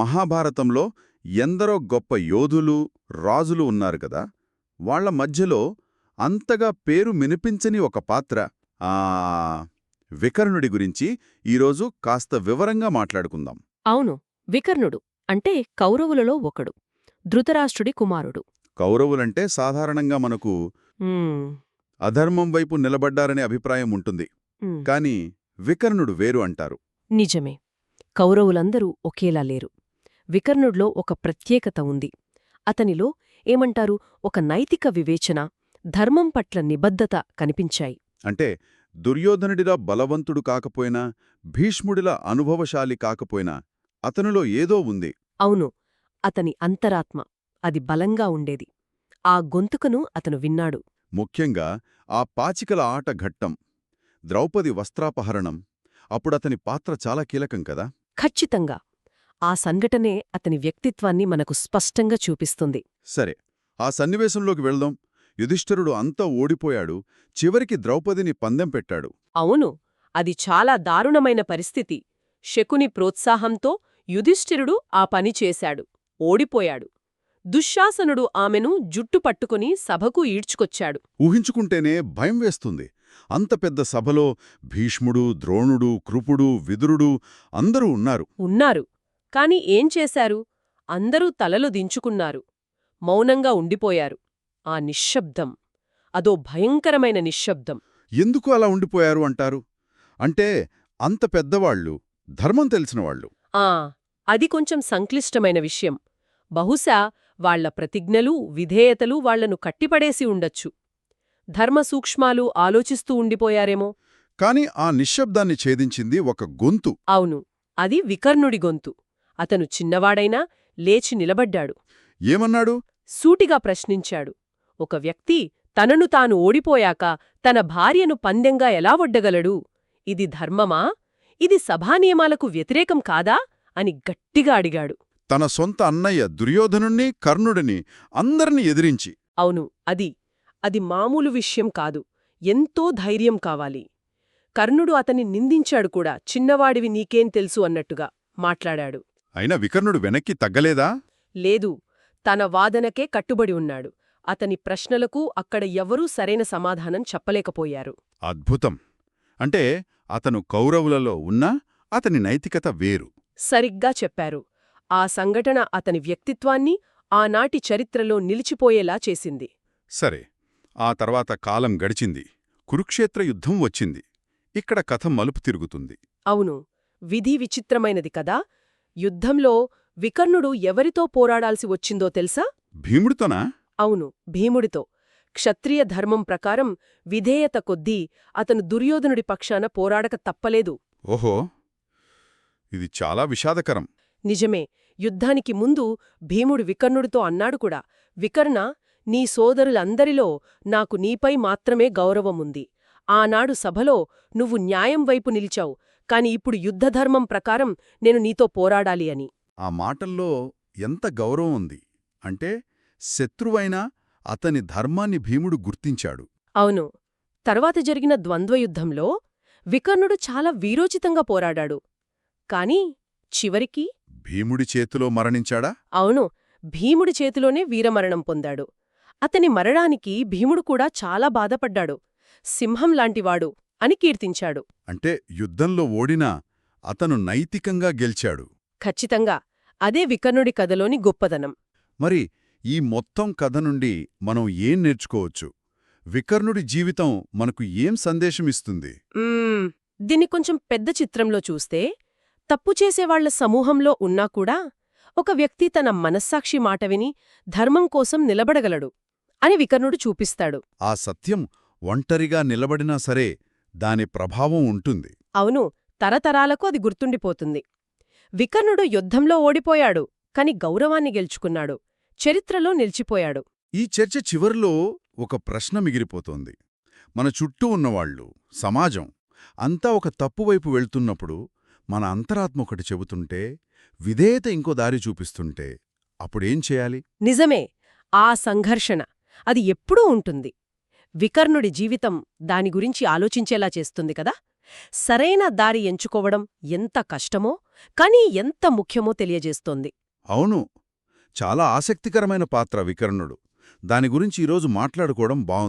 మహాభారతంలో ఎందరో గొప్ప యోధులు రాజులు ఉన్నారు కదా వాళ్ళ మధ్యలో అంతగా పేరు వినిపించని ఒక పాత్ర ఆ వికర్ణుడి గురించి ఈరోజు కాస్త వివరంగా మాట్లాడుకుందాం. అవును వికర్ణుడు అంటే కౌరవులలో ఒకడు ధృతరాష్ట్రుడి కుమారుడు. కౌరవులంటే సాధారణంగా మనకు అధర్మం వైపు నిలబడ్డారనే అభిప్రాయం ఉంటుంది. కాని వికర్ణుడు వేరు అంటారు. నిజమే కౌరవులందరూ ఒకేలా లేరు. వికర్ణుడిలో ఒక ప్రత్యేకత ఉంది. అతనిలో ఏమంటారు? ఒక నైతిక వివేచన ధర్మం పట్ల నిబద్ధత కనిపించాయి. అంటే దుర్యోధనుడిలా బలవంతుడు కాకపోయినా భీష్ముడిలా అనుభవశాలి కాకపోయినా అతనిలో ఏదో ఉంది. అవును అతని అంతరాత్మ అది బలంగా ఉండేది. ఆ గొంతుకను అతను విన్నాడు. ముఖ్యంగా ఆ పాచికల ఆట ఘట్టం ద్రౌపది వస్త్రాపహరణం అప్పుడతని పాత్ర చాలా కీలకం కదా? ఖచ్చితంగా. ఆ సంఘటనే అతని వ్యక్తిత్వాన్ని మనకు స్పష్టంగా చూపిస్తుంది. సరే ఆ సన్నివేశంలోకి వెళ్దాం. యుధిష్ఠిరుడు అంతా ఓడిపోయాడు. చివరికి ద్రౌపదిని పందెం పెట్టాడు. అవును అది చాలా దారుణమైన పరిస్థితి. శకుని ప్రోత్సాహంతో యుధిష్ఠిరుడు ఆ పని చేశాడు. ఓడిపోయాడు. దుశ్శాసనుడు ఆమెను జుట్టు పట్టుకుని సభకు ఈడ్చుకొచ్చాడు. ఊహించుకుంటేనే భయం వేస్తుంది. అంత పెద్ద సభలో భీష్ముడు ద్రోణుడు కృపుడు విదురుడు అందరూ ఉన్నారు. ఉన్నారు. కాని ఏం చేశారు? అందరూ తలలు దించుకున్నారు. మౌనంగా ఉండిపోయారు. ఆ నిశ్శబ్దం. అదో భయంకరమైన నిశ్శబ్దం. ఎందుకు అలా ఉండిపోయారు అంటారు? అంటే అంత పెద్దవాళ్ళు ధర్మం తెలిసినవాళ్ళు. ఆ అది కొంచెం సంక్లిష్టమైన విషయం. బహుశా వాళ్ళ ప్రతిజ్ఞలు విధేయతలు వాళ్ళను కట్టిపడేసి ఉండొచ్చు. ధర్మ సూక్ష్మాలు ఆలోచిస్తూ ఉండిపోయారేమో. కాని ఆ నిశ్శబ్దాన్ని ఛేదించింది ఒక గొంతు. అవును అది వికర్ణుడి గొంతు. అతను చిన్నవాడైనా లేచి నిలబడ్డాడు. ఏమన్నాడు? సూటిగా ప్రశ్నించాడు. ఒక వ్యక్తి తనను తాను ఓడిపోయాక తన భార్యను పందెంగా ఎలా వడ్డగలడు? ఇది ధర్మమా? ఇది సభానియమాలకు వ్యతిరేకం కాదా? అని గట్టిగా అడిగాడు. తన సొంత అన్నయ్య దుర్యోధనుణ్ణి కర్ణుడిని అందరినీ ఎదిరించి. అవును అది అది మామూలు విషయం కాదు. ఎంతో ధైర్యం కావాలి. కర్ణుడు అతని నిందించాడు కూడా. చిన్నవాడివి నీకేం తెలుసు అన్నట్టుగా మాట్లాడాడు. అయినా వికర్ణుడు వెనక్కి తగ్గలేదా? లేదు తన వాదనకే కట్టుబడి ఉన్నాడు. అతని ప్రశ్నలకు అక్కడ ఎవరూ సరైన సమాధానం చెప్పలేకపోయారు. అద్భుతం. అంటే అతను కౌరవులలో ఉన్నా అతని నైతికత వేరు. సరిగ్గా చెప్పారు. ఆ సంఘటన అతని వ్యక్తిత్వాన్ని ఆనాటి చరిత్రలో నిలిచిపోయేలా చేసింది. సరే ఆ తర్వాత కాలం గడిచింది. కురుక్షేత్ర యుద్ధం వచ్చింది. ఇక్కడ కథ మలుపు తిరుగుతుంది. అవును విధి విచిత్రమైనది కదా? యుద్ధంలో వికర్ణుడు ఎవరితో పోరాడాల్సి వచ్చిందో తెలుసా? భీముడితోనా? అవును భీముడితో. క్షత్రియ ధర్మం ప్రకారం విధేయత కొద్దీ అతను దుర్యోధనుడి పక్షాన పోరాడక తప్పలేదు. ఓహో ఇది చాలా విషాదకరం. నిజమే యుద్ధానికి ముందు భీముడు వికర్ణుడితో అన్నాడు కూడా వికర్ణ నీ సోదరులందరిలో నాకు నీపై మాత్రమే గౌరవముంది. ఆనాడు సభలో నువ్వు న్యాయం వైపు నిలిచావు. కాని ఇప్పుడు యుద్ధధర్మం ప్రకారం నేను నీతో పోరాడాలి అని. ఆ మాటల్లో ఎంత గౌరవం ఉంది అంటే శత్రువైనా అతని ధర్మాన్ని భీముడు గుర్తించాడు. అవును. తర్వాత జరిగిన ద్వంద్వయుద్ధంలో వికర్ణుడు చాలా వీరోచితంగా పోరాడాడు. కాని చివరికి భీముడి చేతిలో మరణించాడా? అవును. భీముడి చేతిలోనే వీరమరణం పొందాడు. అతని మరణానికి భీముడు కూడా చాలా బాధపడ్డాడు. సింహం లాంటివాడు. అని కీర్తించాడు. అంటే యుద్ధంలో ఓడినా అతను నైతికంగా గెలిచాడు. ఖచ్చితంగా. అదే వికర్ణుడి కథలోని గొప్పదనం. మరి ఈ మొత్తం కథ నుండి మనం ఏం నేర్చుకోవచ్చు? వికర్ణుడి జీవితం మనకు ఏం సందేశమిస్తుంది? దీన్ని కొంచెం పెద్ద చిత్రంలో చూస్తే తప్పు చేసేవాళ్ళ సమూహంలో ఉన్నా కూడా ఒక వ్యక్తి తన మనస్సాక్షి మాట విని ధర్మం కోసం నిలబడగలడు అని వికర్ణుడు చూపిస్తాడు. ఆ సత్యం ఒంటరిగా నిలబడినా సరే దాని ప్రభావం ఉంటుంది. అవును తరతరాలకు అది గుర్తుండిపోతుంది. వికర్ణుడు యుద్ధంలో ఓడిపోయాడు కాని గౌరవాన్ని గెలుచుకున్నాడు చరిత్రలో నిలిచిపోయాడు. ఈ చర్చ చివర్లో ఒక ప్రశ్న మిగిలిపోతోంది. మన చుట్టూ ఉన్నవాళ్ళు సమాజం అంతా ఒక తప్పువైపు వెళ్తున్నప్పుడు మన అంతరాత్మ ఒకటి చెబుతుంటే విధేయత ఇంకో దారి చూపిస్తుంటే అప్పుడేం చేయాలి? నిజమే ఆ సంఘర్షణ అది ఎప్పుడూ ఉంటుంది. వికర్ణుడి జీవితం దాని గురించి ఆలోచించేలా చేస్తుంది కదా? సరైన దారి ఎంచుకోవడం ఎంత కష్టమో కానీ ఎంత ముఖ్యమో తెలియజేస్తోంది. అవును. చాలా ఆసక్తికరమైన పాత్ర వికర్ణుడు. దాని గురించి ఈరోజు మాట్లాడుకోవడం బావుంది.